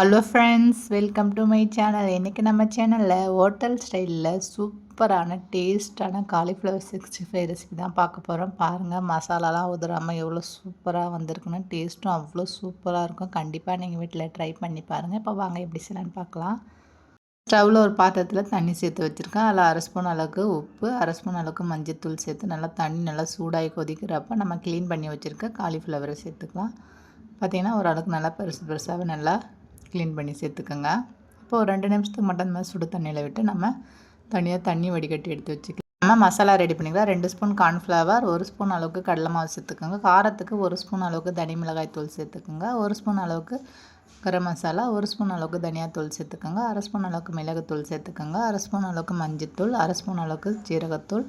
Hello friends welcome to my channel இன்றைக்கி நம்ம சேனலில் ஹோட்டல் ஸ்டைலில் சூப்பரான டேஸ்டான காலிஃப்ளவர் சிக்ஸ்டி ஃபைவ் ரெசிபி தான் பார்க்க போகிறோம் பாருங்கள் மசாலாலாம் உதறாமல் எவ்வளோ சூப்பராக வந்திருக்குன்னு டேஸ்ட்டும் அவ்வளோ சூப்பராக இருக்கும். கண்டிப்பாக நீங்கள் வீட்டில் ட்ரை பண்ணி பாருங்கள் இப்போ வாங்க எப்படி செய்யலான்னு பார்க்கலாம். ஸ்டவ்வில் ஒரு பாத்திரத்தில் தண்ணி சேர்த்து வச்சுருக்கேன். அதில் அரை ஸ்பூன் அளவுக்கு உப்பு அரை ஸ்பூன் அளவுக்கு மஞ்சத்தூள் சேர்த்து நல்லா தண்ணி நல்லா சூடாகி கொதிக்கிறப்ப நம்ம க்ளீன் பண்ணி வச்சுருக்க காலிஃப்ளவரை சேர்த்துக்கலாம். பார்த்திங்கன்னா ஓரளவுக்கு நல்லா பெருசு பெருசாகவே நல்லா க்ளீன் பண்ணி சேர்த்துக்கோங்க. இப்போ ஒரு ரெண்டு நிமிஷத்துக்கு மட்டும் இந்த மாதிரி சுடு தண்ணியில் விட்டு நம்ம தனியாக தண்ணி வடிகட்டி எடுத்து வச்சுக்கலாம். நம்ம மசாலா ரெடி பண்ணிக்கலாம். ரெண்டு ஸ்பூன் கார்ன்ஃப்ளவர் ஒரு ஸ்பூன் அளவுக்கு கடலை மாவு சேர்த்துக்கோங்க. காரத்துக்கு ஒரு ஸ்பூன் அளவுக்கு தனி மிளகாய் தூள் சேர்த்துக்கோங்க. ஒரு ஸ்பூன் அளவுக்கு கரம் மசாலா ஒரு ஸ்பூன் அளவுக்கு தனியாத்தூள் சேர்த்துக்கோங்க. அரை ஸ்பூன் அளவுக்கு மிளகுத்தூள் சேர்த்துக்கோங்க. அரை ஸ்பூன் அளவுக்கு மஞ்சத்தூள் அரை ஸ்பூன் அளவுக்கு ஜீரகத்தூள்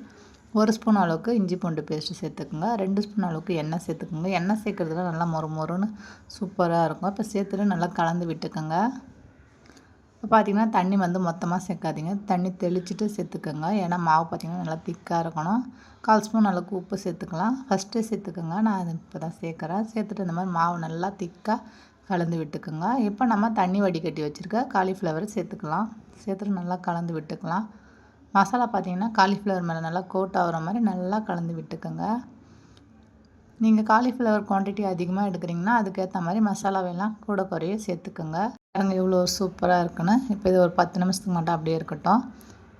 ஒரு ஸ்பூன் அளவுக்கு இஞ்சி பூண்டு பேஸ்ட்டு சேர்த்துக்குங்க. ரெண்டு ஸ்பூன் அளவுக்கு எண்ணெய் சேர்த்துக்குங்க. எண்ணெய் சேர்க்குறதுல நல்லா மொறு மொறுன்னு சூப்பராக இருக்கும். இப்போ சேர்த்துட்டு நல்லா கலந்து விட்டுக்கோங்க. இப்போ பார்த்திங்கன்னா தண்ணி வந்து மொத்தமாக சேர்க்காதீங்க. தண்ணி தெளிச்சுட்டு சேர்த்துக்கோங்க. ஏன்னா மாவு பார்த்திங்கன்னா நல்லா திக்காக இருக்கணும். கால் ஸ்பூன் அளவுக்கு உப்பு சேர்த்துக்கலாம். ஃபஸ்ட்டே சேர்த்துக்கோங்க. நான் அது இப்போ தான் சேர்க்குறேன். சேர்த்துட்டு இந்த மாதிரி மாவு நல்லா திக்காக கலந்து விட்டுக்கோங்க. இப்போ நம்ம தண்ணி வடிகட்டி வச்சுருக்க காலிஃப்ளவர் சேர்த்துக்கலாம். சேர்த்துட்டு நல்லா கலந்து விட்டுக்கலாம். மசாலா பார்த்திங்கன்னா காலிஃப்ளவர் மேலே நல்லா கோட் ஆகிற மாதிரி நல்லா கலந்து விட்டுக்கோங்க. நீங்கள் காலிஃப்ளவர் குவான்டிட்டி அதிகமாக எடுக்கிறீங்கன்னா அதுக்கேற்ற மாதிரி மசாலாவெல்லாம் கூட குறைய சேர்த்துக்கோங்க. பாருங்க இவ்வளோ சூப்பராக இருக்குன்னு. இப்போ இது ஒரு பத்து நிமிஷத்துக்கு மட்டும் அப்படியே இருக்கட்டும்.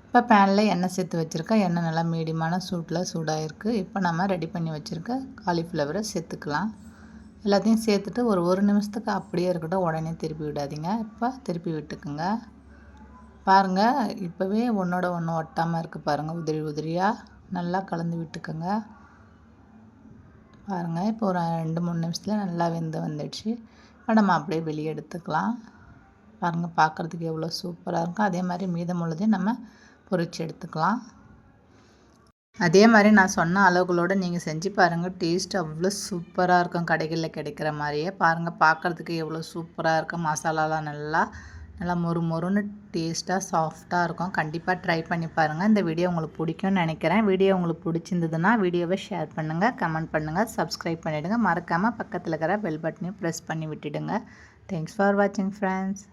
இப்போ பேனில் எண்ணெய் சேர்த்து வச்சுருக்கேன் எண்ணெய் நல்லா மீடியமான சூட்டில் சூடாக இருக்குது இப்போ நம்ம ரெடி பண்ணி வச்சுருக்க காலிஃப்ளவரை சேர்த்துக்கலாம். எல்லாத்தையும் சேர்த்துட்டு ஒரு ஒரு நிமிஷத்துக்கு அப்படியே இருக்கட்டும். உடனே திருப்பி விடாதீங்க. இப்போ திருப்பி விட்டுக்குங்க. பாருங்கள் இப்போவே ஒன்றோட ஒன்று ஒட்டாமல் இருக்குது பாருங்கள் உதிரி உதிரியாக நல்லா கலந்து விட்டுக்கோங்க. பாருங்கள் இப்போ ஒரு ரெண்டு மூணு நிமிஷத்தில் நல்லா வெந்து வந்துடுச்சு. இப்போ நம்ம அப்படியே வெளியே எடுத்துக்கலாம். பாருங்கள் பார்க்குறதுக்கு எவ்வளோ சூப்பராக இருக்கும். அதே மாதிரி மீதம் உள்ளதையும் நம்ம பொறிச்சு எடுத்துக்கலாம். அதே மாதிரி நான் சொன்ன அளவுகளோடு நீங்கள் செஞ்சு பாருங்கள் டேஸ்ட் அவ்வளோ சூப்பராக இருக்கும். கடைகளில் கிடைக்கிற மாதிரியே. பாருங்கள் பார்க்குறதுக்கு எவ்வளோ சூப்பராக இருக்கும். மசாலாலாம் நல்லா நல்லா மொறு மொறுன்னு டேஸ்ட்டாக சாஃப்டாக இருக்கும். கண்டிப்பாக ட்ரை பண்ணி பாருங்கள் இந்த வீடியோ உங்களுக்கு பிடிக்கும்னு நினைக்கிறேன். வீடியோ உங்களுக்கு பிடிச்சிருந்ததுன்னா வீடியோவை ஷேர் பண்ணுங்கள் கமெண்ட் பண்ணுங்கள் சப்ஸ்கிரைப் பண்ணிவிடுங்க மறக்காமல் பக்கத்தில் இருக்கிற பெல் பட்டனையும் ப்ரெஸ் பண்ணி விட்டுடுங்க. தேங்க்ஸ் ஃபார் வாட்சிங் ஃப்ரெண்ட்ஸ்